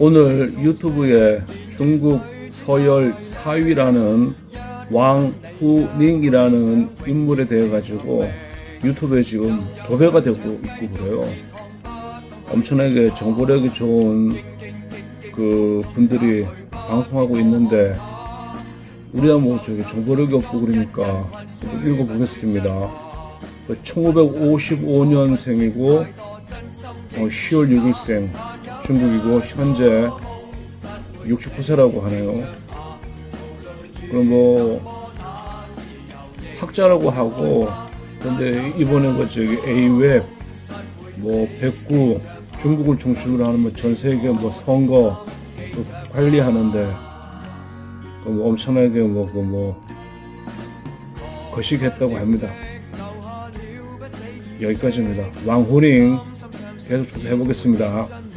오늘 유튜브에 중국 서열 4위라는 왕후닝이라는 인물에 대해 가지고 유튜브에 지금 도배가 되고 있고 그래요. 엄청나게 정보력이 좋은 그 분들이 방송하고 있는데 우리야 뭐 저기 정보력이 없고 그러니까 읽어보겠습니다. 1955년생이고 10월 6일생 중국이고 현재 69세라고 하네요. 그럼 뭐 학자라고 하고 근데 이번에 그 저기 A웹 뭐 백구 중국을 중심으로 하는 뭐 전 세계 뭐 선거 그 관리하는데 그뭐 엄청나게 뭐그 뭐 거식했다고 합니다. 여기까지입니다. 왕호링 계속 조사해 보겠습니다.